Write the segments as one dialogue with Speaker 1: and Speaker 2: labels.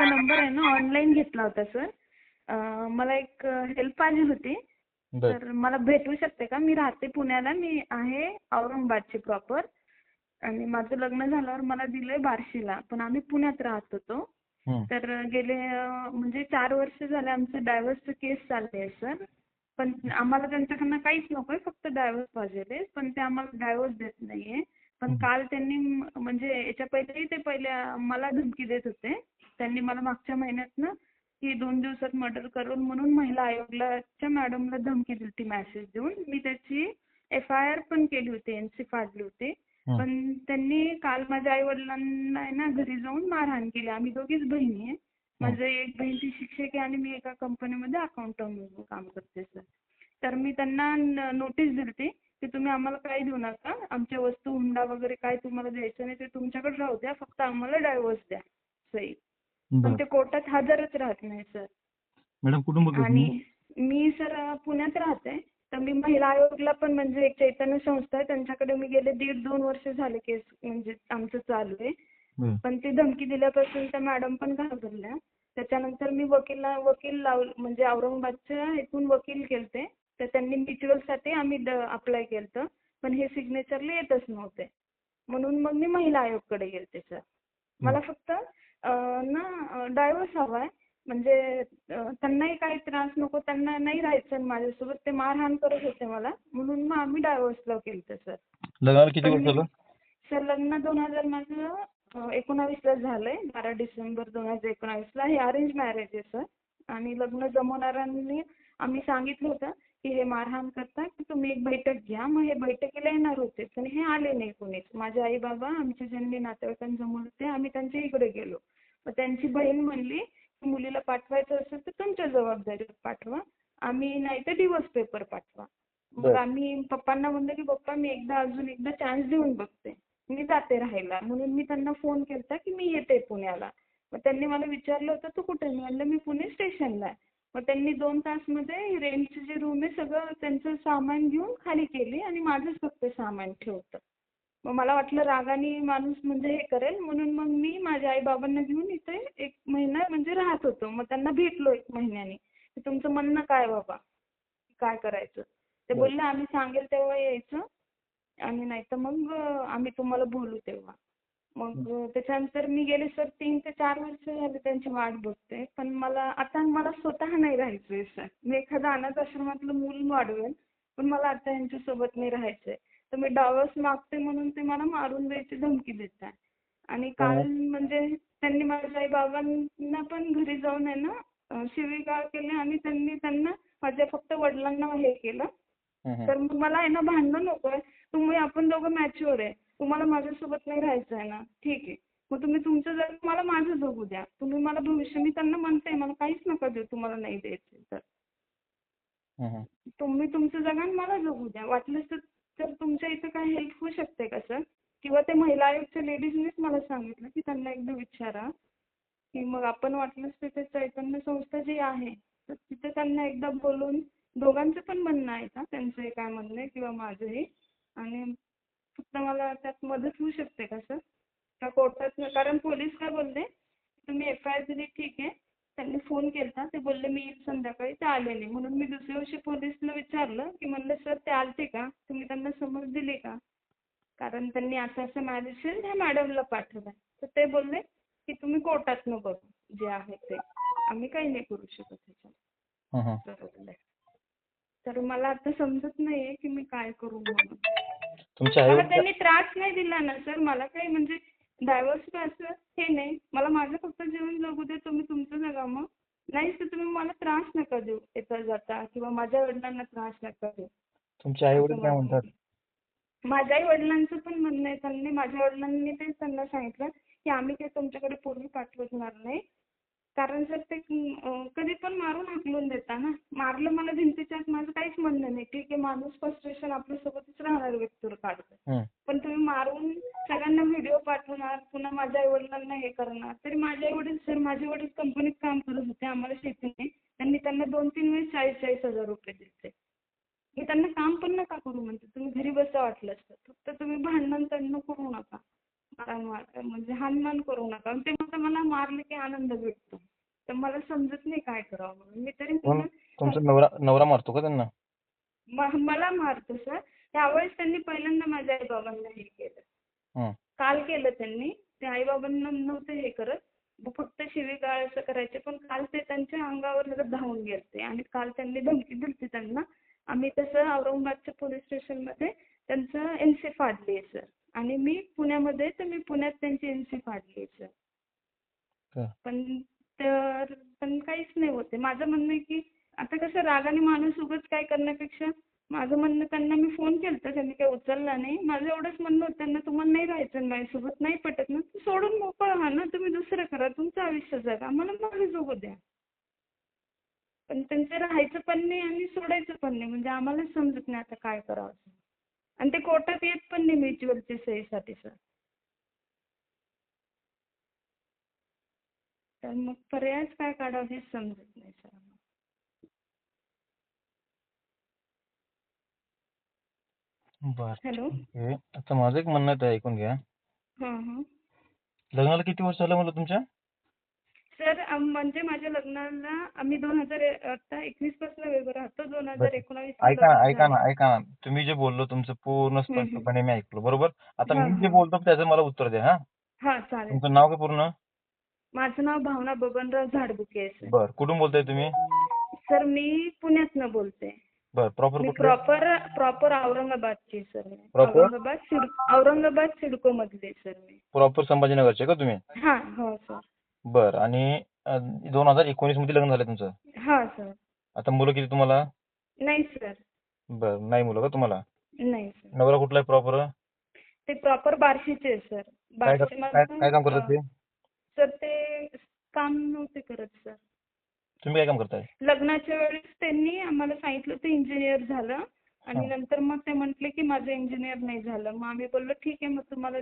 Speaker 1: तुमचा नंबर आहे ना ऑनलाईन घेतला होता सर मला एक हेल्प पाहिजे होती. तर मला भेटू शकते का? मी राहते पुण्याला मी आहे औरंगाबादची प्रॉपर आणि माझं लग्न झाल्यावर मला दिलंय बार्शीला पण आम्ही पुण्यात राहत होतो. तर गेले म्हणजे चार वर्ष झाले आमचं डायव्हर्सचं केस चालते आहे सर पण आम्हाला त्यांच्याकडनं काहीच नकोय फक्त डायव्हर्स पाहिजे पण ते आम्हाला डायव्हर्स देत नाहीये. पण. काल त्यांनी म्हणजे याच्या पहिलेही ते पहिले मला धमकी देत होते. त्यांनी मला मागच्या महिन्यात ना की दोन दिवसात मर्डर करून म्हणून महिला आयोगाच्या मॅडमला धमकी दिली होती मेसेज देऊन. मी त्याची एफ आय आर पण केली होती एन सी फाडली होती. पण त्यांनी काल माझ्या आई वडिलांना आहे ना घरी जाऊन मारहाण केली. आम्ही दोघीच बहिणी आहे. माझं एक बहीण ती शिक्षक आहे आणि मी एका कंपनीमध्ये अकाउंटंट म्हणून काम करते सर तर मी त्यांना नोटीस दिली की तुम्ही आम्हाला काही देऊ नका. आमच्या वस्तू हुंडा वगैरे काय तुम्हाला द्यायचं नाही ते तुमच्याकडे राहू द्या. फक्त आम्हाला डायव्होर्स द्या सही पण ते कोर्टात हजरच राहत नाही सर.
Speaker 2: मॅडम कुठून बोलतो
Speaker 1: आणि मी सर पुण्यात राहते तर मी महिला आयोगला पण म्हणजे एक चैतन्य संस्था आहे. त्यांच्याकडे मी गेले दीड दोन वर्ष झाले केस म्हणजे आमचं चालू आहे. पण ती धमकी दिल्यापासून त्या मॅडम पण घाबरल्या. त्याच्यानंतर मी वकीलला वकील लाव म्हणजे औरंगाबादच्या इथून वकील केलते. तर त्यांनी म्युच्युअलसाठी आम्ही अप्लाय केलं पण हे सिग्नेचरला येतच नव्हते. म्हणून मग मी महिला आयोगकडे गेलते सर. मला फक्त ना डायव्हर्स हवा आहे म्हणजे त्यांनाही काही त्रास नको त्यांना नाही राहायचं माझ्यासोबत ते मारहाण करत होते मला. म्हणून मग आम्ही डायव्हर्सला केलं सर
Speaker 2: लग्नाला किती वर्ष झालं?
Speaker 1: सर लग्न दोन हजार माझं एकोणावीसला झालंय. बारा डिसेंबर दोन हजार एकोणावीसला हे अरेंज मॅरेज आहे सर आणि लग्न जमवणाऱ्यांनी आम्ही सांगितलं होतं. की हे मारहाण करतात की तुम्ही एक बैठक घ्या. मग हे बैठकीला येणार होते. पण हे आले नाही कोणीच. माझे आई बाबा आमचे ज्यांनी नातेवाईकांजवळ होते आम्ही त्यांच्या इकडे गेलो. मग त्यांची बहीण म्हणली की मुलीला पाठवायचं असेल तर तुमच्या जबाबदारीवर पाठवा. आम्ही नाही तर डिवोर्स पेपर पाठवा. मग. आम्ही पप्पांना म्हणलं की पप्पा मी एकदा अजून एकदा चान्स देऊन बघते. मी जाते राहायला. म्हणून मी त्यांना फोन केलता की मी येते पुण्याला. मग त्यांनी मला विचारलं होतं तू कुठे? म्हणलं मी पुणे स्टेशनला आहे. मग त्यांनी दोन तासमध्ये रेंटची जी रूम आहे सगळं त्यांचं सामान घेऊन खाली केली आणि माझंच फक्त सामान ठेवतं मग मला वाटलं रागाने माणूस म्हणजे हे करेल म्हणून मग मी माझ्या आई बाबांना घेऊन इथे एक महिना म्हणजे राहत होतो. मग त्यांना भेटलो एक महिन्याने. की तुमचं म्हणणं काय बाबा? काय करायचं? ते. बोलले आम्ही सांगेल तेव्हा यायचं आणि नाही तर मग आम्ही तुम्हाला बोलू तेव्हा. मग त्याच्यानंतर मी गेले सर तीन ते चार वर्ष झाले त्यांची वाट बघते. पण मला आता मला स्वतः नाही राहायचंय सर. मी एखाद्या अनाथ आश्रमातलं मूल वाढवेल पण मला आता यांच्यासोबत नाही राहायचंय. तर मी डायव्हर्स मागते म्हणून ते मला मारून द्यायची धमकी देत आहे आणि काल म्हणजे त्यांनी माझ्या आई बाबांना पण घरी जाऊन आहे ना शिवीगाळ केली आणि त्यांनी त्यांना माझ्या फक्त वडिलांना हे केलं.
Speaker 2: हं, हं.
Speaker 1: तर मग मला आहे ना भांडणं नकोय. तुम्ही आपण दोघं मॅच्युअर आहे. तुम्हाला माझ्यासोबत नाही राहायचं आहे ना? ठीक आहे. मग तुम्ही तुमचं जग मला माझं जगू द्या. तुम्ही मला भविष्य मी त्यांना म्हणते मला काहीच नका देऊ तुम्हाला नाही द्यायचं तर. तुम्ही तुमचं जगा आणि मला जगू द्या. वाटलंच तर तुमच्या इथं काय हेल्प होऊ शकते का सर किंवा ते महिला आयोगच्या लेडीजनीच मला सांगितलं की त्यांना एकदा विचारा. की मग आपण वाटलंच तिथे चैतन्य संस्था जी आहे तर तिथे त्यांना एकदा बोलून दोघांचं पण म्हणणं आहे का? त्यांचं काय म्हणणं आहे किंवा माझंही? आणि फक्त मला त्यात मदत होऊ शकते का सर का कोर्टात कारण पोलीस काय बोलले तुम्ही एफ आय आर दिली ठीक आहे. त्यांनी फोन केलता ते बोलले मी येईल संध्याकाळी ते आले नाही म्हणून मी दुसऱ्या दिवशी पोलिसला विचारलं की म्हणलं सर ते आलते का? तुम्ही त्यांना समज दिली का? कारण त्यांनी असं असं मॅरेज ह्या मॅडमला पाठवलं तर ते बोलले की तुम्ही कोर्टातनं बघू जे आहे ते. आम्ही काही नाही करू शकत तर मला आता समजत नाहीये की मी काय करू म्हणून.
Speaker 2: तुमच्या आई
Speaker 1: त्यांनी त्रास नाही दिला ना सर. मला काही म्हणजे डायव्हर्स असं हे नाही. मला माझं फक्त जीवन जगू दे तुम्ही तुमचं जगा मग. नाही तर तुम्ही मला त्रास नका देऊ येता जाता. किंवा माझ्या वडिलांना त्रास नका देऊ.
Speaker 2: तुमचे आई वडील काय म्हणतात?
Speaker 1: माझ्या आई वडिलांचं पण म्हणणं आहे त्यांनी माझ्या वडिलांनी तेच त्यांना सांगितलं की आम्ही काही तुमच्याकडे पूर्वी पाठवणार नाही. कारण सर ते कधी पण मारून हाकलून देता ना. मारलं मला भिंतीच्या आत माझं काहीच म्हणणं नाही. ठीक आहे माणूस फ्रस्ट्रेशन आपल्यासोबतच राहणार व्यक्तीवर काढतो. पण तुम्ही मारून सगळ्यांना व्हिडिओ पाठवणार पुन्हा माझ्या आई वडिलांना हे करणार तरी माझे आई वडील सर माझे वडील कंपनीत काम करत होते आम्हाला शेती नाही. त्यांनी त्यांना दोन तीन वेळेस चाळीस चाळीस हजार रुपये दिले मी त्यांना काम पण नका करू म्हणते. तुम्ही घरी बसा वाटलं असतं. फक्त तुम्ही भांडण त्यांना करू नका. मारा म्हणजे हानमान करू नका. ते म्हणतात मला मारले की आनंद भेटतो. तर मला समजत नाही काय करावं म्हणून. मी तरी
Speaker 2: कोण? तुमचा नवरा नवरा मारतो का त्यांना?
Speaker 1: म- मला मारतो सर. त्यावेळेस त्यांनी पहिल्यांदा माझ्या आई बाबांना हे केलं.
Speaker 2: हं.
Speaker 1: काल केलं त्यांनी. ते आई बाबांना नव्हते हे करत. ब- फक्त शिवीगाळ असं करायचे पण काल ते त्यांच्या अंगावर लगेच धावून गेलते. आणि काल त्यांनी धमकी दिलती त्यांना. आम्ही तसं औरंगाबादच्या पोलीस स्टेशनमध्ये त्यांचं एन सी फाडली आहे सर. आणि मी पुण्यामध्ये तर मी पुण्यात त्यांची एन सी फाडली आहे सर? पण तर पण काहीच नाही होते माझं म्हणणं आहे की आता कसं रागाने माणूस उगाच काय करण्यापेक्षा माझं म्हणणं त्यांना मी फोन केलता त्यांनी काही उचलला नाही. माझं एवढंच म्हणणं होतं त्यांना तुम्हाला नाही राहायचं माझ्यासोबत नाही पटत ना सोडून मोकळं व्हा ना. तुम्ही दुसरं करा तुमचं आयुष्य जगा. मला माझं जगू द्या. पण त्यांचं राहायचं पण नाही आणि सोडायचं पण नाही. म्हणजे आम्हालाच समजत नाही आता काय करावं. आणि ते कोर्टात येत पण नाही म्युच्युअलच्या सहीसाठी सर तर मग पर्यायच काय काढावं हेच समजत नाही सर
Speaker 2: बर
Speaker 1: हॅलो.
Speaker 2: आता माझं एक म्हणणं आहे ते ऐकून घ्या.
Speaker 1: हां हां.
Speaker 2: लग्नाला किती वर्ष झालं म्हणलं तुमच्या?
Speaker 1: सर म्हणजे माझ्या लग्नाला आम्ही दोन हजार आता एकवीसपासून वेगळं राहतो. दोन हजार. एकोणावीस
Speaker 2: ऐका ना ऐका ना ऐका ना. तुम्ही जे बोललो तुमचं पूर्ण. स्पष्टपणे मी ऐकलं बरोबर? आता
Speaker 1: हां,
Speaker 2: मी जे. बोलतो त्याचं मला उत्तर द्या हा.
Speaker 1: हां चालेल.
Speaker 2: तुमचं नाव काय पूर्ण?
Speaker 1: माझं नाव भावना बबनराव झाडबुके आहे सर.
Speaker 2: बर. कुठून बोलताय तुम्ही?
Speaker 1: सर मी पुण्यातनं बोलते.
Speaker 2: बर प्रॉपर
Speaker 1: मी प्रॉपर प्रॉपर औरंगाबादची सर. मी
Speaker 2: Proper?
Speaker 1: औरंगाबाद सिड औरंगाबाद सिडको मधली सर मी.
Speaker 2: प्रॉपर संभाजीनगरचे का तुम्ही?
Speaker 1: हां हो सर.
Speaker 2: बर. आणि दोन हजार एकोणीसमध्ये लग्न झालं तुमचं?
Speaker 1: हां सर.
Speaker 2: आता मुलं किती तुम्हाला?
Speaker 1: नाही सर.
Speaker 2: बर. नाही मुलं का तुम्हाला?
Speaker 1: नाही सर.
Speaker 2: नवरा कुठला आहे प्रॉपर
Speaker 1: ते प्रॉपर बार्शीचे आहे सर.
Speaker 2: काय
Speaker 1: बार्शी
Speaker 2: काय काय काम करतात ते?
Speaker 1: सर ते काम नव्हते करत सर.
Speaker 2: तुम्ही काय काम करताय?
Speaker 1: लग्नाच्या वेळेस त्यांनी आम्हाला सांगितलं होतं इंजिनियर झालं. आणि
Speaker 2: हा.
Speaker 1: नंतर मग ते म्हटले की माझं इंजिनियर नाही झालं. मग आम्ही बोललो ठीक आहे मग तुम्हाला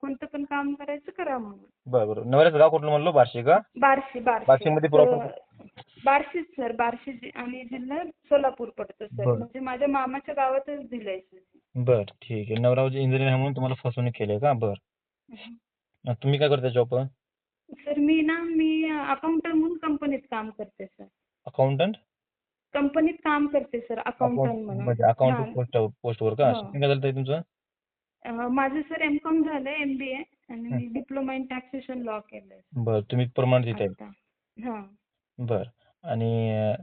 Speaker 1: कोणतं पण काम करायचं करा म्हणून.
Speaker 2: बरं बरं. नवऱ्याचं गाव कुठलं म्हणलो? बार्शी का?
Speaker 1: बार्शी बार्शी.
Speaker 2: बार्शीमध्ये proper-
Speaker 1: तर बार्शीच सर. बार्शी जि- आणि जिल्हा सोलापूर पडतो सर.
Speaker 2: बरं.
Speaker 1: म्हणजे माझ्या मामाच्या गावातच दिलंय सर.
Speaker 2: बर ठीक आहे. नवरा इंजिनियर आहे म्हणून तुम्हाला फसवणूक केली आहे का? बर. तुम्ही काय करताय जॉब
Speaker 1: सर मी ना मी अकाउंटंट म्हणून कंपनीत काम करते सर.
Speaker 2: अकाउंटंट
Speaker 1: कंपनीत काम करते सर. अकाउंटंट म्हणून.
Speaker 2: म्हणजे अकाउंट
Speaker 1: हां.
Speaker 2: पोस्ट पोस्टवर का?
Speaker 1: हो.
Speaker 2: शिक्षण काय झालं ताई तुमचं?
Speaker 1: माझं सर एम कॉम झालंय एम बी ए आणि मी डिप्लोमा इन टॅक्सेशन लॉ केलंय.
Speaker 2: बर तुम्ही परमनंट तिथे
Speaker 1: हां.
Speaker 2: बर आणि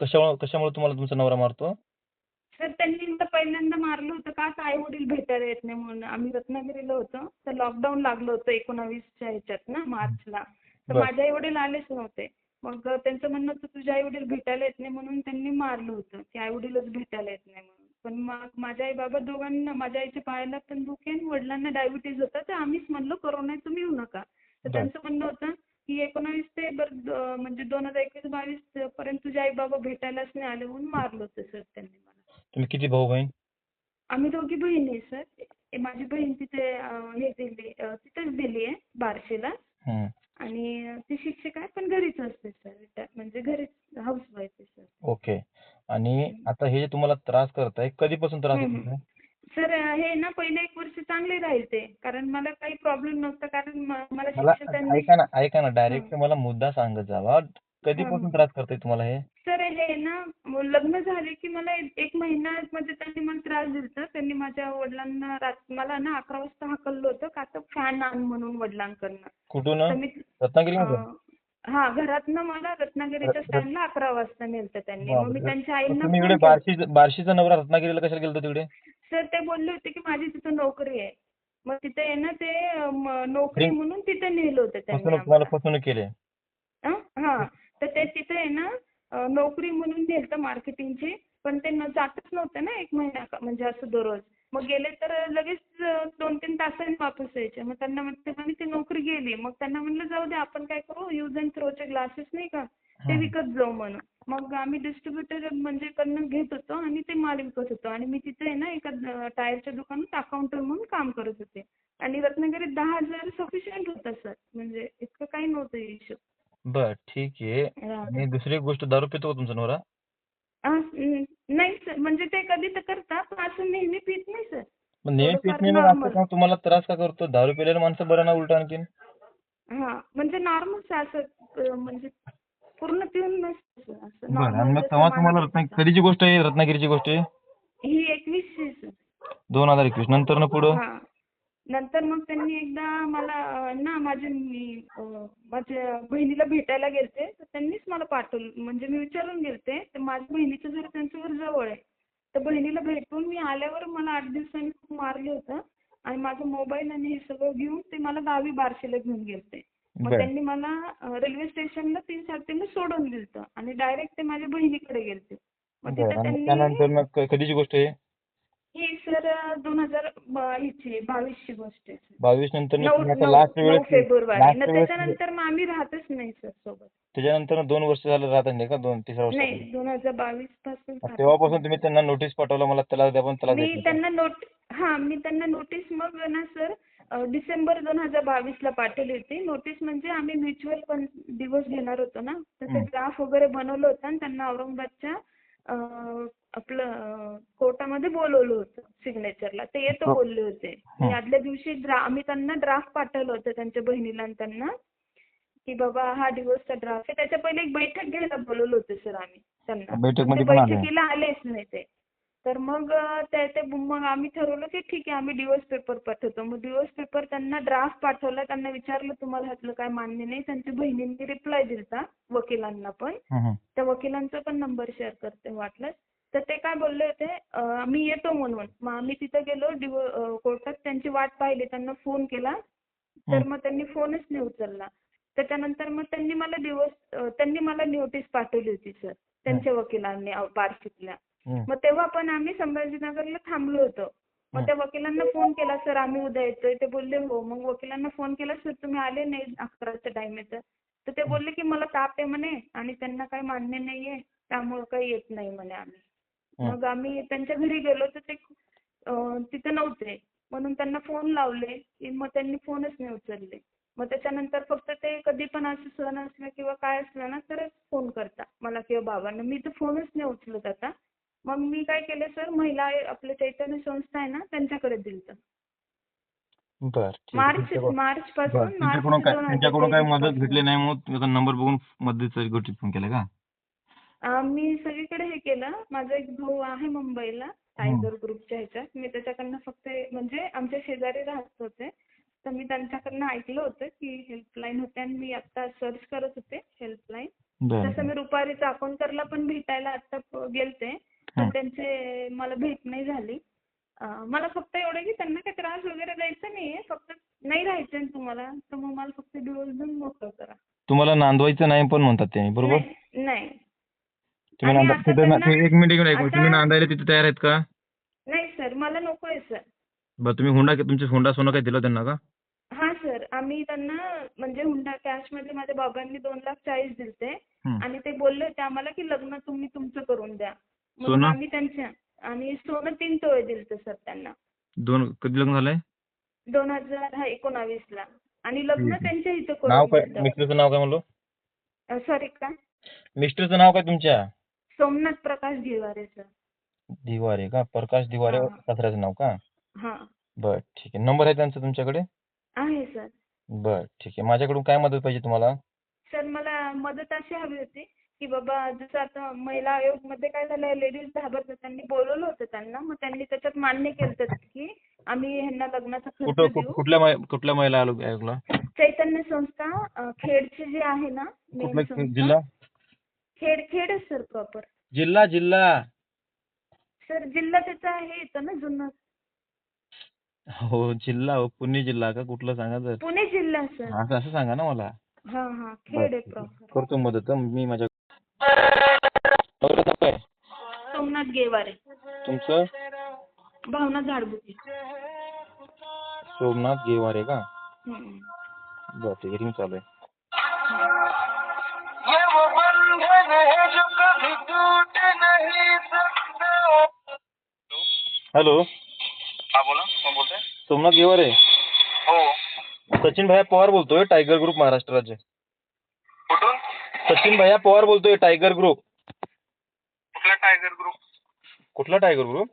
Speaker 2: कशामुळे कशामुळे तुम्हाला तुमचा नवरा मारतो?
Speaker 1: सर त्यांनी मला पहिल्यांदा मारलं होतं का आई वडील भेटायला येत नाही म्हणून. आम्ही रत्नागिरीला होतो तर लॉकडाऊन लागलं होतं एकोणावीसच्या ह्याच्यात ना मार्चला. तर. माझे आई वडील आलेच नव्हते. मग त्यांचं म्हणणं होतं तुझे आई वडील भेटायला येत नाही म्हणून त्यांनी मारलं होतं की आई वडीलच भेटायला येत नाही म्हणून. पण मग माझे आई बाबा दोघांना माझ्या आईच्या पायाला पण दुखे आणि वडिलांना डायबिटीज होता. तर आम्हीच म्हणलो करोना आहे तुम्ही येऊ नका. तर. त्यांचं म्हणणं होतं की एकोणावीस ते बरं म्हणजे दोन हजार एकवीस बावीस पर्यंत तुझे आई बाबा भेटायलाच नाही आले म्हणून मारलं होतं सर त्यांनी मला.
Speaker 2: तुम्ही किती भाऊ बहीण?
Speaker 1: आम्ही दोघी बहिणी सर. ए- माझी बहीण तिथे अं, हे दिली अं, तिथेच दिली आहे बार्शीला
Speaker 2: हं.
Speaker 1: आणि अं, ती शिक्षक आहे पण घरीच असते सर रिटायर म्हणजे घरीच हाऊसवाईफ आहे सर
Speaker 2: ओके आणि आता हे जे तुम्हाला त्रास करताय कधीपासून त्रास होत आहे
Speaker 1: सर हे ना पहिले एक वर्ष चांगले राहिले कारण मला काही प्रॉब्लेम नव्हता कारण म- मला
Speaker 2: मला
Speaker 1: शिक्षकांनी
Speaker 2: ऐका ना ऐका ना डायरेक्ट मला मुद्दा सांगत जावा कधीपासून. त्रास करताय तुम्हाला हे?
Speaker 1: सर हे ना म- लग्न झाले की मला एक एक महिन्यामध्ये त्यांनी मला त्रास दिलता. त्यांनी माझ्या वडिलांना रात मला ना अकरा वाजता हाकललं होतं का तर फॅन आण म्हणून वडिलांकडनं.
Speaker 2: कुठून?
Speaker 1: तर मी
Speaker 2: रत्नागिरीमध्ये
Speaker 1: अं, हा घरातनं मला रत्नागिरीच्या
Speaker 2: रत-
Speaker 1: स्टँडला अकरा वाजता नेलतं त्यांनी मग मी. त्यांच्या आईंना
Speaker 2: तुम्ही इकडे. बार्शी बार्शीचा नवरा रत्नागिरीला कशाला गेलतो तिकडे
Speaker 1: सर ते बोलले होते की माझी तिथं नोकरी आहे मग तिथे आहे ना ते म- नोकरी म्हणून तिथे नेलं होतं त्यांनी
Speaker 2: फसवणूक तुम्हाला
Speaker 1: आम्हाला.
Speaker 2: फसवणूक केली
Speaker 1: अं? हा तर ते तिथे आहे ना अं, नोकरी म्हणून नेलतं मार्केटिंगची पण ते न जातच नव्हते ना एक महिना का- म्हणजे असं दररोज मग गेले तर लगेच दोन तीन तासांनी वापस यायचे. मग त्यांना म्हणते म्हणे ती नोकरी गेली. मग त्यांना म्हणलं जाऊ दे आपण काय करू? यूज अँड थ्रोचे ग्लासेस नाही का? ते. विकत जाऊ म्हणून. मग आम्ही डिस्ट्रीब्युटर म्हणजे कडनं घेत होतो आणि ते माल विकत होतो. आणि मी तिथे आहे ना एका टायरच्या दुकानात अकाउंटर म्हणून काम करत होते. आणि रत्नागिरीत दहा हजार सफिशियंट होतं सर. म्हणजे इतकं काही नव्हतं इश्यू
Speaker 2: बर ठीक आहे. आणि दुसरी गोष्ट दारू पितो का तुमचा नवरा?
Speaker 1: नाही सर म्हणजे ते कधी तर करतात पण असं नेहमी पित नाही सर.
Speaker 2: मग नेहमी
Speaker 1: थोडंफार
Speaker 2: पित नाही मग असं
Speaker 1: normal.
Speaker 2: का तुम्हाला त्रास का करतो? दारू पिलेलं माणसं बरं ना उलट आणखीन?
Speaker 1: हा म्हणजे नॉर्मल असं अं, म्हणजे पूर्ण पिऊन नसतं असं
Speaker 2: बरं आणि मग तेव्हा तुम्हाला रत्ना. कधीची गोष्ट आहे रत्नागिरीची गोष्ट आहे?
Speaker 1: ही एकवीसशे सर.
Speaker 2: दोन हजार एकवीस नंतर ना पुढं?
Speaker 1: हा. नंतर मग त्यांनी एकदा मला ना माझे मी माझ्या बहिणीला भेटायला गेलते. तर त्यांनीच मला पाठवलं. म्हणजे मी विचारून गेलते तर माझ्या बहिणीचं घर त्यांचं घर जवळ आहे तर बहिणीला भेटून मी आल्यावर मला आठ दिवसांनी खूप मारलं होतं. आणि माझा मोबाईल आणि हे सगळं घेऊन ते मला गावी बार्शीला घेऊन गेलते. मग
Speaker 2: बरं.
Speaker 1: त्यांनी मला रेल्वे स्टेशनला तीन साडेतीनला सोडून दिलतं आणि डायरेक्ट ते माझ्या बहिणीकडे गेलते. मग तिथं त्यांनी
Speaker 2: त्यानंतर मग कधीची गोष्ट आहे?
Speaker 1: ही सर दोन हजार ह्याची बावीसची गोष्ट आहे sir.
Speaker 2: बावीस नंतर
Speaker 1: नऊ नऊ
Speaker 2: लास्ट
Speaker 1: नऊ
Speaker 2: वेळेस
Speaker 1: फेब्रुवारी
Speaker 2: लास्ट
Speaker 1: न
Speaker 2: वेळेस
Speaker 1: त्याच्यानंतर मग आम्ही राहतच नाही सर सोबत
Speaker 2: त्याच्यानंतर दोन वर्ष झालं राहत नाही का दोन तिसऱ्या वर्ष
Speaker 1: नाही दोन हजार बावीसपासून
Speaker 2: मग
Speaker 1: राहत
Speaker 2: तेव्हापासून तुम्ही त्यांना नोटीस पाठवलं मला त्याला द्या पण त्याला
Speaker 1: मी
Speaker 2: नाही.
Speaker 1: त्यांना नोट हा मी त्यांना नोटीस मग ना सर अं, डिसेंबर दोन हजार बावीसला पाठवली होती नोटीस म्हणजे आम्ही म्युच्युअल पण दिवस घेणार होतो ना तर ते
Speaker 2: हं.
Speaker 1: ड्राफ्ट वगैरे बनवलं होतं आणि त्यांना औरंगाबादच्या अं, आपलं कोर्टामध्ये बोलवलं होतं सिग्नेचरला ते येतो
Speaker 2: हो.
Speaker 1: बोलले होते.
Speaker 2: हं.
Speaker 1: आणि आदल्या दिवशी आम्ही त्यांना ड्राफ्ट पाठवलं होतं त्यांच्या बहिणीला आणि त्यांना की बाबा हा डिवोर्सचा ड्राफ्ट आहे. त्याच्या पहिले एक बैठक घ्यायला बोलवलं होतं सर आम्ही त्यांना. ते? बैठकीला आलेच नाही ते. तर मग ते मग आम्ही ठरवलं की ठीक आहे आम्ही डिवोर्स पेपर पाठवतो. मग डिवोर्स पेपर त्यांना ड्राफ्ट पाठवला. त्यांना विचारलं तुम्हाला ह्यातलं काय मान्य नाही? त्यांच्या बहिणींनी रिप्लाय दिलता वकिलांना पण. त्या वकिलांचा पण नंबर शेअर करते ते काय बोलले होते? मी येतो म्हणून. मग आम्ही तिथं गेलो डिवो कोर्टात त्यांची वाट पाहिली त्यांना फोन केला. तर. मग त्यांनी फोनच नाही उचलला. त्याच्यानंतर मग त्यांनी मला दिवस त्यांनी मला नोटीस पाठवली होती सर त्यांच्या वकिलांनी बार्शीतल्या. मग तेव्हा पण आम्ही संभाजीनगरला थांबलो होतो. मग. त्या वकिलांना फोन केला सर आम्ही उद्या येतोय. ते बोलले हो. मग वकिलांना फोन केला सर तुम्ही आले नाही अकराचा टाइम आहे तर ते बोलले की मला ताप आहे म्हणे आणि त्यांना काही मान्य नाहीये. त्यामुळे काही येत नाही म्हणे आम्ही. मग आम्ही त्यांच्या घरी गेलो तर ते तिथं नव्हते. म्हणून त्यांना फोन लावले की मग त्यांनी फोनच नाही उचलले. मग त्याच्यानंतर फक्त ते कधी पण असं सण असलं किंवा काय असलं ना तरच फोन करता मला किंवा बाबांना. मी तर फोनच नाही उचलत आता. मग मी काय केलं सर महिला आपलं चैतन्य संस्था आहे ना त्यांच्याकडे
Speaker 2: आहे.
Speaker 1: मार्च मार्च पासून मार्च
Speaker 2: त्यांच्याकडून
Speaker 1: तेवीस
Speaker 2: मदत. भेटली नाही म्हणून नंबर बघून मदतीसाठी फोन केला का?
Speaker 1: मी सगळीकडे हे केलं. माझा एक भाऊ आहे मुंबईला टायगर ग्रुपच्या ह्याच्यात. मी त्याच्याकडनं फक्त म्हणजे आमच्या शेजारी राहत होते. तर मी त्यांच्याकडनं ऐकलं होतं की हेल्पलाईन होते आणि मी आता सर्च करत होते हेल्पलाईन. तसं मी रुपारी चाकणकरला पण भेटायला आता गेलते. पण त्यांचे मला भेट नाही झाली. मला फक्त एवढं की त्यांना काही त्रास वगैरे द्यायचा नाहीये फक्त नाही राहायचं तुम्हाला तर मग मला फक्त दिवस देऊन मोकळं करा
Speaker 2: तुम्हाला नांदवायचं नाही पण म्हणतात ते बरोबर?
Speaker 1: नाही.
Speaker 2: तुम्ही
Speaker 1: आणि
Speaker 2: नांदा
Speaker 1: आता
Speaker 2: तिथे ना-
Speaker 1: त्यांना-
Speaker 2: एक मिनिट एक मिनिट.
Speaker 1: आता-
Speaker 2: तुम्ही नांदायला तिथे तयार आहेत का?
Speaker 1: नाही सर. मला नको आहे सर.
Speaker 2: बरं तुम्ही हुंडा तुमचे हुंडा सोनं काय दिलं त्यांना का?
Speaker 1: हा सर. आम्ही त्यांना म्हणजे हुंडा कॅशमध्ये माझ्या बाबांनी दोन लाख चाळीस दिलते. आणि ते बोलले होते आम्हाला की लग्न तुम्ही तुमचं करून द्या. म्हणून
Speaker 2: सोनं?
Speaker 1: आम्ही त्यांच्या आणि सोनं तीन तोळे दिलते सर त्यांना.
Speaker 2: दोन कधी लग्न झालंय?
Speaker 1: दोन हजार हा एकोणावीस ला आणि लग्न
Speaker 2: ठीक आहे.
Speaker 1: त्यांच्या इथं
Speaker 2: नाव काय?
Speaker 1: करून
Speaker 2: मिस्टरचं नाव काय म्हणलो?
Speaker 1: सॉरी का
Speaker 2: मिस्टरचं नाव काय तुमच्या?
Speaker 1: सोमनाथ प्रकाश घेवारे सर.
Speaker 2: दिवारे का? प्रकाश दिवारे
Speaker 1: हा.
Speaker 2: सासऱ्याचं नाव का?
Speaker 1: हा.
Speaker 2: बरं ठीक आहे. नंबर आहे त्यांचा तुमच्याकडे?
Speaker 1: आहे सर.
Speaker 2: बरं ठीक आहे. माझ्याकडून काय मदत पाहिजे तुम्हाला?
Speaker 1: सर मला मदत अशी हवी होती की बाबा जसं आता महिला आयोगमध्ये काय झालंय लेडीज घाबरतात. त्यांनी बोलवलं होतं त्यांना. मग त्यांनी त्याच्यात मान्य केलं की आम्ही ह्यांना लग्नाचा खर्च
Speaker 2: कुठं कु-
Speaker 1: देऊ
Speaker 2: कुठल्या कुठल्या महिला आलो- आयोगला?
Speaker 1: चैतन्य संस्था अं, खेडची जी आहे ना main
Speaker 2: कुठला
Speaker 1: संस्था.
Speaker 2: जिल्हा?
Speaker 1: खेड खेड आहे सर प्रॉपर
Speaker 2: जिल्हा जिल्हा.
Speaker 1: सर जिल्हा त्याचा आहे येतं ना जुन्नर
Speaker 2: हो जिल्हा हो पुणे जिल्हा का कुठलं सांगा जर.
Speaker 1: पुणे जिल्हा सर.
Speaker 2: असं असं सांगा ना मला.
Speaker 1: हा हा खेड आहे
Speaker 2: बरं.
Speaker 1: प्रॉपर
Speaker 2: करतो मदत हं. मी माझ्या
Speaker 1: सोमनाथ गेवारे.
Speaker 2: तुमचं?
Speaker 1: भावना झाडबुके.
Speaker 2: सोमनाथ गेवारे का?
Speaker 1: हम्म.
Speaker 2: बरं ठीक आहे रिंग चालू आहे. हॅलो.
Speaker 3: हा बोला कोण बोलतोय?
Speaker 2: सोमनाथ गेवारे
Speaker 3: हो.
Speaker 2: सचिन भैया पवार बोलतोय टायगर ग्रुप महाराष्ट्र राज्य.
Speaker 3: कुठून?
Speaker 2: सचिन भैया पवार बोलतोय टायगर ग्रुप.
Speaker 3: कुठला टायगर ग्रुप?
Speaker 2: कुठला टायगर ग्रुप?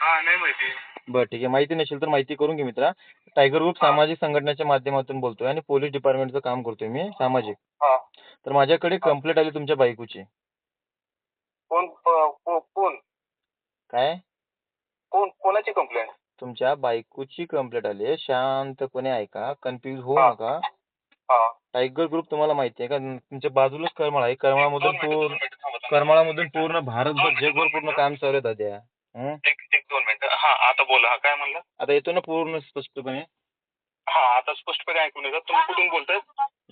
Speaker 3: हा नाही माहिती.
Speaker 2: बरं ठीक आहे. माहिती नसेल तर माहिती करून घे मित्रा. Tiger group. सामाजिक संघटनेच्या माध्यमातून बोलतोय आणि पोलीस डिपार्टमेंटचं काम करतोय मी सामाजिक.
Speaker 3: हा.
Speaker 2: तर माझ्याकडे कंप्लेंट आली तुमच्या बायकोची.
Speaker 3: कोण कोण?
Speaker 2: काय?
Speaker 3: कोण कोणाची कंप्लेंट
Speaker 2: तुमच्या बायकोची कंप्लेंट आली आहे. शांतपणे ऐका. कन्फ्युज होऊ
Speaker 3: हा.
Speaker 2: नका. टायगर ग्रुप तुम्हाला माहिती आहे का? तुमच्या बाजूलाच करमाळा आहे. करमाळामधून पूर्ण. करमाळामधून पूर्ण भारतभर जगभर पूर्ण काम चालू आहे दाद्या. हा?
Speaker 3: आता बोला. काय म्हणला?
Speaker 2: आता येतो ना पूर्ण स्पष्टपणे.
Speaker 3: हा आता स्पष्टपणे ऐकून येतात. तुम्ही कुठून बोलताय?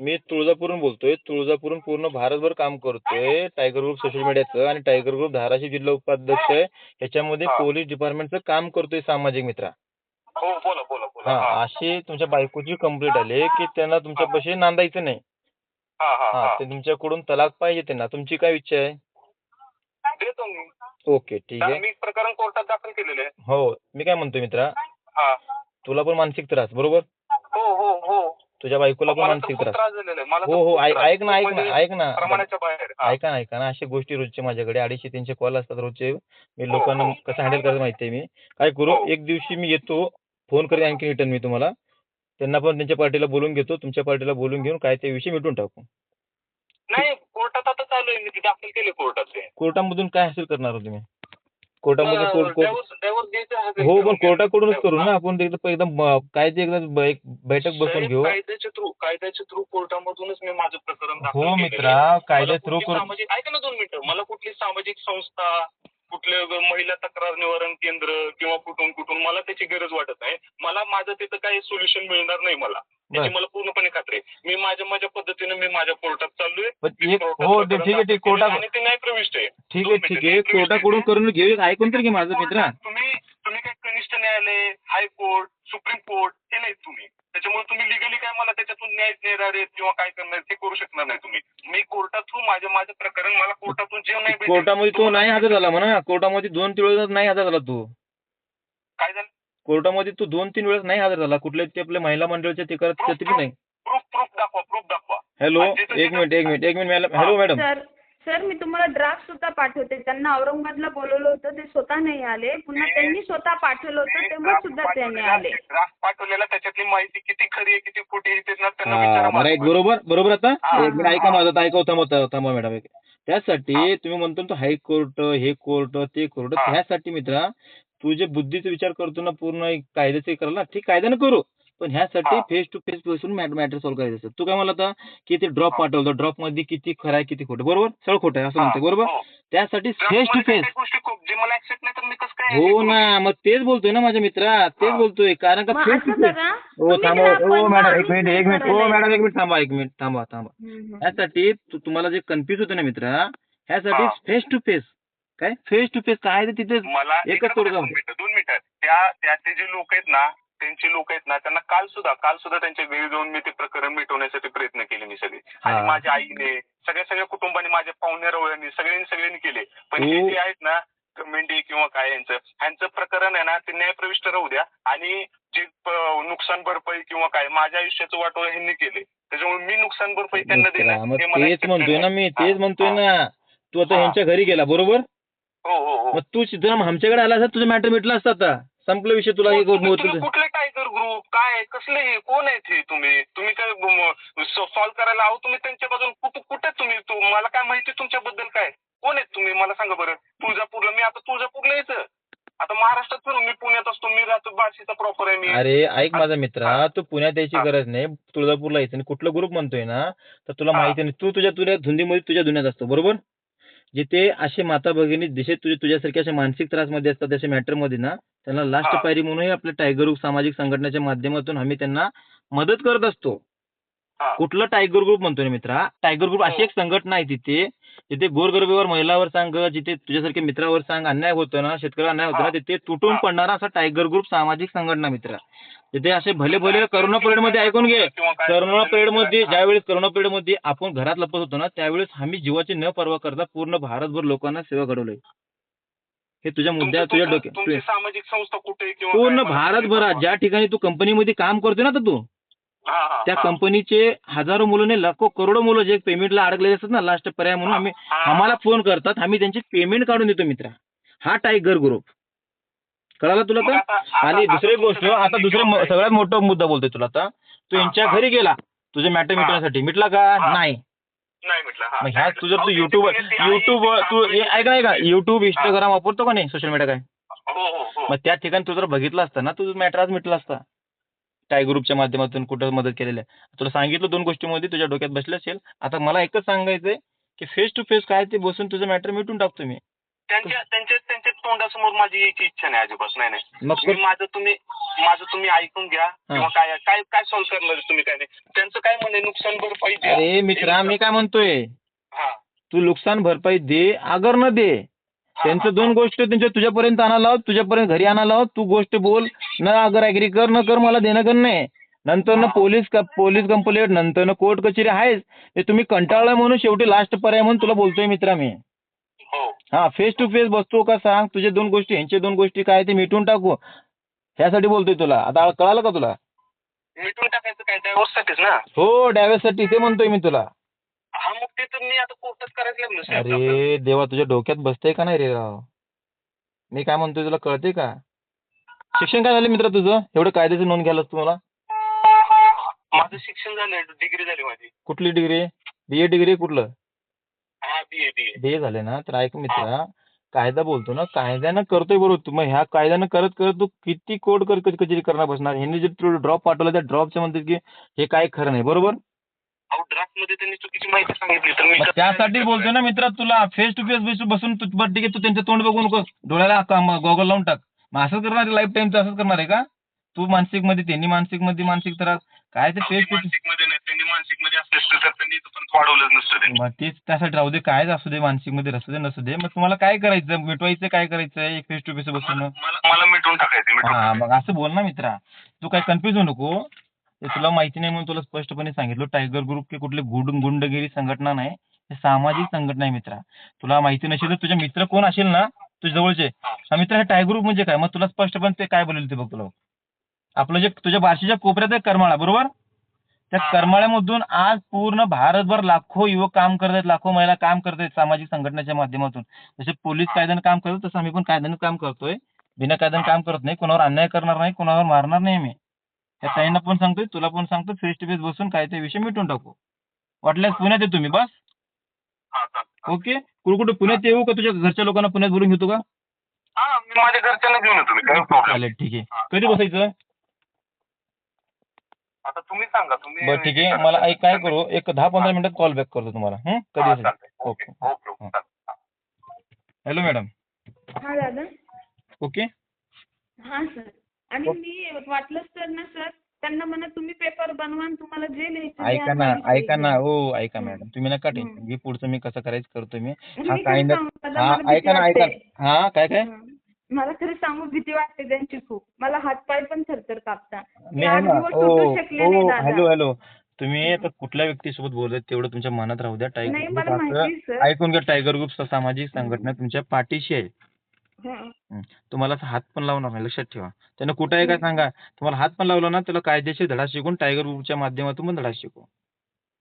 Speaker 2: मी तुळजापूरहून बोलतोय. तुळजापूरहून पूर्ण भारतभर काम करतोय. टायगर ग्रुप सोशल मीडियाचं आणि टायगर ग्रुप धाराशिव जिल्हा उपाध्यक्ष आहे. ह्याच्यामध्ये
Speaker 3: हा.
Speaker 2: पोलीस डिपार्टमेंटचं काम करतोय सामाजिक मित्रा.
Speaker 3: हो बोला बोला बोला.
Speaker 2: हा
Speaker 3: हा.
Speaker 2: अशी तुमच्या बायकोची कंप्लेंट आली की त्यांना तुमच्यापाशी नांदायचं नाही.
Speaker 3: हा हा
Speaker 2: हा
Speaker 3: हा.
Speaker 2: ते तुमच्याकडून तलाक पाहिजे त्यांना. तुमची काय इच्छा आहे?
Speaker 3: देतो मी.
Speaker 2: ओके ठीक आहे.
Speaker 3: मी प्रकरण कोर्टात दाखल केलेलं आहे.
Speaker 2: हो मी काय म्हणतोय मित्रा?
Speaker 3: हा.
Speaker 2: तुला पण मानसिक त्रास बरोबर?
Speaker 3: हो हो हो.
Speaker 2: तुझ्या बायकोला पण मानसिक त्रास. हो हो ऐक
Speaker 3: त्रास.
Speaker 2: ऐक ना ऐक
Speaker 3: म्हणजे
Speaker 2: ना. ऐक ना. ऐका ना ऐका ना. अशा गोष्टी रोजचे माझ्याकडे अडीचशे तीनशे कॉल असतात रोजचे. मी
Speaker 3: हो,
Speaker 2: लोकांना
Speaker 3: हो.
Speaker 2: कसं हँडल करायचं माहिती आहे मी? काय करू?
Speaker 3: हो.
Speaker 2: एक दिवशी मी येतो फोन करेन आणखी रिटर्न मी तुम्हाला. त्यांना पण त्यांच्या पार्टीला बोलून घेतो. तुमच्या पार्टीला बोलून घेऊन काय ते विषय मिटून टाकू.
Speaker 3: नाही कोर्टात आता चालू आहे. मी दाखल केले कोर्टात
Speaker 2: कोर्टामधून काय हॅसल करणार तुम्ही? कोर्टामध्ये कोर्ट कोर्ट. हो पण कोर्टाकडूनच करू ना. आपण ते एकदम एकदम अं, काय ते एकदा एक बैठक बसून घेऊ
Speaker 3: कायद्याच्या थ्रू कायद्याच्या थ्रू कोर्टामधूनच मी माझं प्रकरण
Speaker 2: हो मित्रा. कायद्या थ्रू
Speaker 3: ऐका ना दोन मिनिटं मला कुठली सामाजिक संस्था कुठले महिला तक्रार निवारण केंद्र किंवा कुठून कुठून मला त्याची गरज वाटत नाही. मला माझं तिथं काही सोल्युशन मिळणार नाही मला. त्याची मला पूर्णपणे खात्री आहे. मी माझ्या माझ्या पद्धतीने मी माझ्या कोर्टात चाललोय. कोर्टात
Speaker 2: हो ठीक आहे ठीक कोर्टा
Speaker 3: आहे. आणि ते न्याय प्रविष्ट आहे.
Speaker 2: ठीक आहे ठीक आहे. कोर्टाकडून. करून घेऊ. ऐकून तर घे माझं मित्रा.
Speaker 3: तुम्ही तुम्ही काय कनिष्ठ न्यायालय हायकोर्ट सुप्रीम कोर्ट हे नाही तुम्ही. त्याच्यामुळे तुम्ही लिगली काय मला त्याच्यातून न्याय देणार आहेत किंवा काय करणार ते करू शकणार नाही तुम्ही. मी कोर्टात थ्रू माझं माझं प्रकरण मला कोर्टातून जे नाही
Speaker 2: कोर्टामध्ये तो
Speaker 3: तुम्हाला-
Speaker 2: नाही हजर झाला म्हणा. कोर्टामध्ये दोन तीन वेळेस नाही हजर झाला तू.
Speaker 3: काय झालं?
Speaker 2: कोर्टामध्ये तू दोन तीन वेळेस नाही हजर झाला. कुठले ते आपल्या महिला मंडळाचे ते करत नाही.
Speaker 3: प्रूफ प्रूफ दाखवा प्रूफ दाखवा.
Speaker 2: हॅलो एक मिनिट एक मिनिट एक मिनिट. हॅलो मॅडम
Speaker 1: सर मी तुम्हाला ड्राफ्ट सुद्धा पाठवते त्यांना औरंगाबादला बोलवलं होतं ते स्वतः नाही आले पुन्हा त्यांनी स्वतः पाठवलं होतं तेव्हा सुद्धा त्यांनी आले
Speaker 3: ड्राफ्ट पाठवलेला त्याच्यातली माहिती किती खरी आहे किती खोटी आहे ते ना त्यांना विचारा मला.
Speaker 2: राईट बरोबर बरोबर आता एक मिनिट ऐका. माझं आता ऐका थांबा थांबा थांबा मॅडम एक त्यासाठी. तुम्ही म्हणतो ना तो हायकोर्ट हे कोर्ट ते कोर्ट
Speaker 3: हा.
Speaker 2: ह्यासाठी मित्रा तू जे बुद्धीचा विचार करतो ना पूर्ण एक कायद्याचे करायला ठीक कायद्यानं करू पण ह्यासाठी. फेस टू फेस बसून मॅटर सॉल्व्ह करायचं असतं. तू काय मला आता की ते ड्रॉप
Speaker 3: हा.
Speaker 2: पाठवलं ड्रॉपमध्ये किती खरं आहे किती खोटं बरोबर? सगळं खोटं आहे असं म्हणतो बरोबर?
Speaker 3: हो.
Speaker 2: त्यासाठी फेस टू फेस
Speaker 3: काही गोष्टी खूप जे मला ऍक्सेप्ट नाही तर मी कसं काय
Speaker 2: हो ना मग तेच बोलतोय ना माझ्या मित्रा तेच
Speaker 3: हा.
Speaker 2: बोलतोय. कारण का फेस टू फेस हो थांबा हो मॅडम एक मिनिट एक मिनिट हो मॅडम एक मिनिट थांबा एक मिनिट थांबा थांबा. ह्यासाठी तुम्हाला जे कन्फ्युज होतं ना मित्रा ह्यासाठी. फेस टू फेस काय? फेस टू फेस काय ते तिथे
Speaker 3: मला
Speaker 2: एकच.
Speaker 3: दोन मिनिटं त्या त्या ते जे लोक आहेत ना त्यांचे लोक आहेत ना त्यांना काल सुद्धा काल सुद्धा त्यांच्या घरी जाऊन मी ते प्रकरण मिटवण्यासाठी प्रयत्न केले मी सगळे आणि. माझ्या आईने सगळ्या सगळ्या कुटुंबाने माझ्या पाहुण्या रवळ्यांनी सगळ्यांनी सगळ्यांनी केले पण
Speaker 2: हो.
Speaker 3: हे जे आहेत ना मेंढी किंवा काय यांचं ह्यांचं प्रकरण आहे ना ते न्यायप्रविष्ट राहू द्या आणि जे नुकसान भरपाई किंवा काय माझ्या आयुष्याचं वाटोळं ह्यांनी केले त्याच्यामुळे मी नुकसान भरपाई त्यांना
Speaker 2: मित्रा,
Speaker 3: देणं
Speaker 2: मग
Speaker 3: मला
Speaker 2: तेच म्हणतोय ना. मी तेच म्हणतोय. ना तू आता. ह्यांच्या घरी गेला बरोबर
Speaker 3: हो हो हो
Speaker 2: मग तू आमच्याकडे आला असता तुझं मॅटर मिटलं असतं आता संपलं विषय तुला हे
Speaker 3: तुम्ही तुम्ही कुठले टायगर ग्रुप काय कसले हे? कोण आहेत हे तुम्ही? तुम्ही काय सॉल्व्ह करायला आहो तुम्ही त्यांच्या बाजून कुठं कुठे तुम्ही? तू मला काय माहिती तुमच्याबद्दल काय? कोण आहेत तुम्ही? मला सांगा बरं. तुळजापूरला मी आता तुळजापूरला यायचं. आता महाराष्ट्रात फिरून मी पुण्यात असतो. मी राहतो. बार्शीचा प्रॉपर आहे मी.
Speaker 2: अरे ऐक माझा मित्रा. तू पुण्यात यायची
Speaker 3: हा.
Speaker 2: गरज नाही. तुळजापूरला यायचं आणि कुठलं ग्रुप म्हणतोय ना तर तुला
Speaker 3: हा.
Speaker 2: माहिती नाही. तू तुझ्या तुझ्या धुंदीमध्ये तुझ्या दुनियात असतो. बरोबर? जिथे असे माता भगिनी जसे तुझे तुझ्यासारखे असे मानसिक त्रासमध्ये असतात अशा मॅटरमध्ये ना त्यांना लास्ट. पायरी म्हणून आपल्या टायगर ग्रुप सामाजिक संघटनेच्या माध्यमातून आम्ही त्यांना मदत करत असतो. कुठलं टायगर ग्रुप म्हणतोय ना मित्रा? टायगर ग्रुप अशी
Speaker 3: हो.
Speaker 2: एक संघटना आहे तिथे जिथे गोरगरिबीवर महिलावर सांग जिथे तुझ्यासारख्या मित्रावर सांग अन्याय होतो ना शेतकऱ्यावर अन्याय होतो ना. तिथे तुटून. पडणारा असा टायगर ग्रुप सामाजिक संघटना मित्रा. तिथे असे भले भले करोना पिरियडमध्ये ऐकून घे. करोना
Speaker 3: पिरियडमध्ये.
Speaker 2: ज्यावेळेस करोना पिरियडमध्ये आपण घरात लपत होतो ना त्यावेळेस आम्ही जीवाची न पर्वा करता पूर्ण भारतभर लोकांना सेवा घडवलंय हे तुझ्या मुद्द्या तुझ्या डोक्यात
Speaker 3: सामाजिक संस्था कुठे
Speaker 2: पूर्ण भारतभरात. ज्या ठिकाणी तू कंपनीमध्ये काम करतोय ना आता तू त्या. कंपनीचे हजारो मुलं नाही लाखो करोडो मुलं जे पेमेंटला अडकलेले असतात ना लास्ट पर्याय म्हणून आम्ही. आम्हाला फोन करतात आम्ही त्यांचे पेमेंट काढून देतो मित्रा. हा टायगर ग्रुप कळालं तुला तर आणि दुसरी गोष्ट आता दुसरं? सगळ्यात मोठा मुद्दा बोलतोय तुला आता. तू यांच्या. घरी गेला तुझे मॅटर. मिटवण्यासाठी मिटला का. नाही. मग ह्या तुझं
Speaker 3: अहो,
Speaker 2: तू युट्यूब युट्यूब तू ऐक ऐका. युट्यूब इंस्टाग्राम वापरतो का नाही? सोशल मीडिया काय?
Speaker 3: हो हो हो.
Speaker 2: मग त्या ठिकाणी तू जर बघितलं असतं ना तुझं मॅटर आज मिटला असता. टाय ग्रुपच्या माध्यमातून कुठं मदत केलेली आहे. तुला सांगितलं दोन गोष्टीमध्ये तुझ्या डोक्यात बसले असेल. आता मला एकच सांगायचंय की फेस टू फेस काय ते बसून तुझं मॅटर मिटून टाकतो मी.
Speaker 3: त्यांच्या त्यांच्या त्यांच्या तोंडासमोर माझी यायची इच्छा नाही अजिबात नाही नाही. माझं तुम्ही माझं तुम्ही ऐकून घ्या किंवा काय काय काय सॉल्व्ह करणार तुम्ही काय नाही. त्यांचं काय म्हणे नुकसान भरपाई
Speaker 2: अरे मित्रा मी काय म्हणतोय?
Speaker 3: हा.
Speaker 2: तू नुकसान भरपाई दे अगर न दे. त्यांचं दोन गोष्ट त्यांच्या तुझ्यापर्यंत आणायला लाव तुझ्यापर्यंत घरी आणायला लाव. तू गोष्ट बोल न अगर ऍग्री कर न कर मला देणं कर नाही. नंतर न पोलीस क- पोलीस कंप्लेंट नंतर न कोर्ट कचेरी आहेच. ते तुम्ही कंटाळलं म्हणून शेवटी लास्ट पर्याय म्हणून तुला बोलतोय मित्रा मी.
Speaker 3: हो.
Speaker 2: हा फेस टू फेस बसतो का सांग. तुझे दोन गोष्टी ह्यांचे दोन गोष्टी काय ते मिटून टाकू. ह्यासाठी बोलतोय तुला. आता कळालं का तुला?
Speaker 3: मिटून टाकायचं काय? डायव्हर्ससाठीच ना?
Speaker 2: हो डायव्हर्ससाठी ते म्हणतोय मी तुला.
Speaker 3: हा मग ते तर मी आता कोर्टात करायला लागलो.
Speaker 2: अरे देवा तुझ्या डोक्यात बसतंय का नाही रे राव? मी काय म्हणतोय तुला कळते का? शिक्षण काय झालं मित्र तुझं? एवढं कायद्याची नोंद घ्यायला तुम्हाला
Speaker 3: माझं शिक्षण झालंय डिग्री झाली माझी.
Speaker 2: कुठली डिग्री? बी ए डिग्री कुठलं?
Speaker 3: हा बी ए
Speaker 2: झाले ना? तर ऐक मित्रा कायदा बोलतो ना कायद्यानं करतोय बरोबर तू. मग ह्या कायद्यानं करत करत तू किती कोर्ट कर कचेरी करणार बसणार? ह्यांनी जे तुला ड्रॉप पाठवला त्या ड्रॉपचं म्हणतात की हे काय खरं नाही बरोबर?
Speaker 3: अहो ड्राफ्टमध्ये त्यांनी चुकीची माहिती सांगितली तर मी
Speaker 2: त्यासाठी
Speaker 3: काय
Speaker 2: बोलतोय ना मित्रा तुला फेस टू फेस बसून बसून तू बरं ठीक आहे तू त्यांचं तोंड बघू नको डोळ्याला गॉगल लावून टाक. मग असंच करणार आहे लाईफ टाइम असंच करणार आहे का? तू मानसिकमध्ये त्यांनी मानसिकमध्ये मानसिक त्रास काय ते फेस टू
Speaker 3: मानसिकमध्ये नाही त्यांनी मानसिकमध्ये असले असते तर त्यांनी इथपर्यंत वाढवलंच नसतं
Speaker 2: मग तेच त्यासाठी राहू दे कायच असू दे मानसिकमध्ये असू दे नसू दे मग तुम्हाला काय करायचं मिटवायचं काय करायचं फेस टू फेस बसून
Speaker 3: मला मिटून टाकायचं
Speaker 2: हा. मग असं बोल ना मित्रा. तू काय कन्फ्युज होऊ नको. तुला माहिती नाही म्हणून तुला स्पष्टपणे सांगितलं टायगर ग्रुप की कुठली गुंड गुंडगिरी संघटना नाही हे सामाजिक संघटना आहे मित्रा. तुला माहिती नसेल तर तुझे मित्र कोण असेल ना तुझ्या जवळचे हा मित्र हे टायगर ग्रुप म्हणजे काय? मग तुला स्पष्टपणे ते काय बोलेल ते बघ तुला? आपलं जे तुझ्या बार्शीच्या कोपऱ्यात आहे करमाळा बरोबर? त्या करमाळ्यामधून आज पूर्ण भारतभर लाखो युवक काम करत आहेत लाखो महिला काम करत आहेत सामाजिक संघटनेच्या माध्यमातून. जसे पोलीस कायद्यानं काम करतात तसं आम्ही पण कायद्यानं काम करतोय. बिना कायद्यानं काम करत नाही कोणावर अन्याय करणार नाही कोणावर मारणार नाही मी त्या ताईंना पण सांगतोय तुला पण सांगतो फेस टू फेस बसून काय ते विषय मिटून टाकू. वाटल्यास पुण्यात येतो मी बस.
Speaker 3: हा.
Speaker 2: ओके? कुठं कुठं पुण्यात येऊ का तुझ्या घरच्या लोकांना पुण्यात बोलून घेतो का?
Speaker 3: हा मी माझ्या घरच्यांना घेऊन येतो मी काय प्रॉब्लेम
Speaker 2: चालेल ठीक आहे. कधी बसायचं?
Speaker 3: आता तुम्ही सांगा तुम्ही
Speaker 2: बरं ठीक आहे. मला एक काय करू एक दहा पंधरा मिनिटात कॉल बॅक करतो तुम्हाला. हं? कधी असेल.
Speaker 3: ओके.
Speaker 2: Hello madam.
Speaker 1: हा दादा.
Speaker 2: ओके?
Speaker 1: हा सर. आणि मी वाटलंच तर ना सर त्यांना म्हणा तुम्ही पेपर बनवा आणि तुम्हाला जे लिहायचं ते
Speaker 2: ऐका ना
Speaker 1: आम्हाला
Speaker 2: ऐका ना. हो ऐका
Speaker 1: हं.
Speaker 2: मॅडम तुम्ही नका टेन्शन
Speaker 1: हं.
Speaker 2: घे पुढचं मी कसं करायचं करतो मी हा
Speaker 1: मी
Speaker 2: काय
Speaker 1: सांगू दादा,
Speaker 2: हा
Speaker 1: मला
Speaker 2: ऐका ना ऐका
Speaker 1: वाटते.
Speaker 2: हा काय काय
Speaker 1: हं. मला खरं सांगू भीती वाटते त्यांची खूप मला हातपाय पण थरथर कापता
Speaker 2: मी आहे
Speaker 1: आठ
Speaker 2: ना
Speaker 1: दिवस
Speaker 2: हो
Speaker 1: उठू शकले नाही
Speaker 2: हो
Speaker 1: दादा.
Speaker 2: हॅलो हॅलो तुम्ही आता कुठल्या व्यक्तीसोबत बोलत तेवढं तुमच्या मनात राहू द्या टायगर
Speaker 1: नाही
Speaker 2: ग्रुप
Speaker 1: मला
Speaker 2: असं
Speaker 1: माहिती सर
Speaker 2: ऐकून घ्या टायगर ग्रुप सामाजिक संघटना तुमच्या पाठीशी आहे
Speaker 1: हं.
Speaker 2: तुम्हाला हात पण लावणार नाही लक्षात ठेवा. त्यानं कुठं आहे काय
Speaker 1: हं.
Speaker 2: सांगा तुम्हाला हात पण लावला ना त्याला कायदेशीर धडा शिकून टायगर ग्रुपच्या माध्यमातून पण धडा शिकू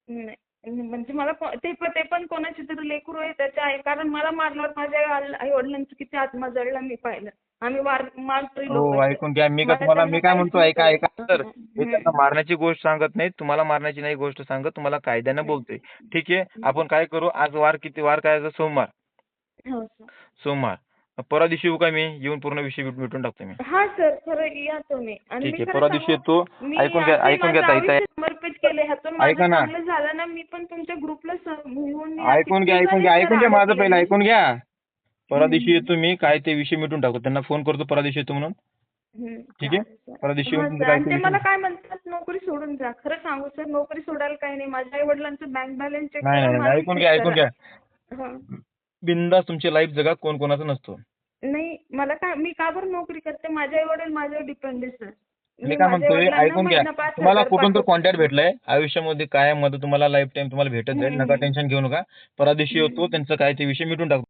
Speaker 1: नाही म्हणजे मला को- ते पण ते पण कोणाचे तरी लेकरू आहे त्याचे आहे कारण मला मारल्यावर माझ्या आई वडिलांचं किती आत्मा जळला मी पाहिलं. आम्ही
Speaker 2: हो ऐकून घ्या. मी का तुम्हाला मी काय म्हणतो ऐका ऐका. त्यांना मारण्याची गोष्ट सांगत नाही तुम्हाला मारण्याची नाही गोष्ट सांगत तुम्हाला कायद्यानं बोलतोय. ठीक आहे? आपण काय करू? आज वार किती वार काय? सोमवार.
Speaker 1: हो
Speaker 2: सोमवार. परवा दिवशी येऊ का मी? येऊन पूर्ण विषय मिट- मिटून टाकतो मी.
Speaker 1: हा सर खरं या तुम्ही. आणि
Speaker 2: ठीक
Speaker 1: मी
Speaker 2: आहे
Speaker 1: खरं
Speaker 2: परवा दिवशी
Speaker 1: सांगू,
Speaker 2: येतो.
Speaker 1: मी
Speaker 2: ऐकून घ्या ऐकून घ्या
Speaker 1: माझं
Speaker 2: ताई ताई.
Speaker 1: आयुष्य समर्पित केले ह्यातून
Speaker 2: ऐका ना.
Speaker 1: चांगलं झालं ना मी पण तुमच्या ग्रुपला
Speaker 2: ऐकून घ्या ऐकून घ्या ऐकून घ्या माझं पहिलं. ऐकून घ्या. परवा. दिवशी येतो मी काय ते विषय मिटून टाकू. त्यांना फोन करतो परवा दिवशी येतो म्हणून. ठीक आहे? परवा दिवशी येऊन तुमचं. काय ते
Speaker 1: मला काय म्हणतात नोकरी सोडून जा. खरं सांगू सर नोकरी सोडायला काही नाही. माझ्या आई वडिलांचं बँक बॅलन्स चेक
Speaker 2: नाही नाही नाही, ऐकून घ्या ऐकून घ्या. बिंदास तुमची लाईफ जगा कोण कोणाचा नसतो.
Speaker 1: नाही मला काय मी का बरं नोकरी करते? माझे आई वडील माझ्यावर डिपेंड आहे सर
Speaker 2: मी काय म्हणतोय ऐकून घ्या. तुम्हाला कुठून तर कॉन्टॅक्ट भेटलाय. आयुष्यामध्ये काय मदत तुम्हाला लाईफ टाइम तुम्हाला भेटत जाईल.
Speaker 1: हम्म.
Speaker 2: नका टेन्शन घेऊ नका. परवा दिवशी
Speaker 1: हम्म.
Speaker 2: येतो त्यांचं काय ते विषय मिटून टाकतो